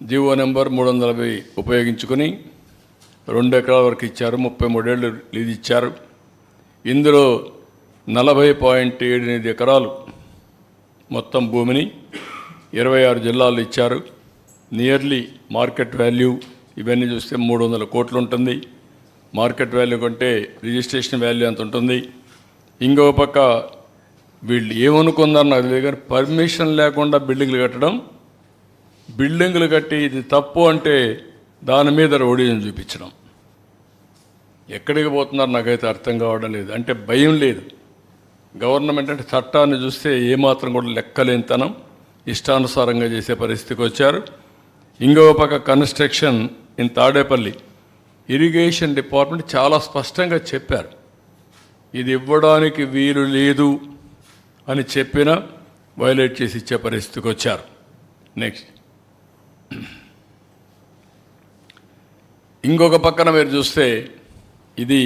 GO number మూడు వందల యాభై ఉపయోగించుకొని రెండు ఎకరాల వరకు ఇచ్చారు ముప్పై మూడేళ్ళు లీజ్ ఇచ్చారు. ఇందులో నలభై పాయింట్ ఏడు ఎనిమిది ఎకరాలు మొత్తం భూమిని ఇరవై ఆరు జిల్లాలు ఇచ్చారు. నియర్లీ మార్కెట్ వాల్యూ ఇవన్నీ చూస్తే మూడు వందల కోట్లు ఉంటుంది. మార్కెట్ వాల్యూ కంటే రిజిస్ట్రేషన్ వాల్యూ ఎంత ఉంటుంది? ఇంకో పక్క వీళ్ళు ఏమనుకుందారు నాకు తెలియదు కానీ పర్మిషన్ లేకుండా బిల్డింగ్లు కట్టడం బిల్డింగ్లు కట్టి ఇది తప్పు అంటే దాని మీద రోడీని చూపించడం. ఎక్కడికి పోతున్నారు నాకైతే అర్థం కావడం లేదు. అంటే భయం లేదు. గవర్నమెంట్ అంటే చట్టాన్ని చూస్తే ఏమాత్రం కూడా లెక్కలేనితనం ఇష్టానుసారంగా చేసే పరిస్థితికి వచ్చారు. ఇంకో పక్క construction in Tadepalli. Irrigation department చాలా స్పష్టంగా చెప్పారు. ఇది ఇవ్వడానికి వీలు లేదు అని చెప్పినా వైలేట్ చేసి ఇచ్చే పరిస్థితికి వచ్చారు. నెక్స్ట్. ఇంకొక పక్కన మీరు చూస్తే ఇది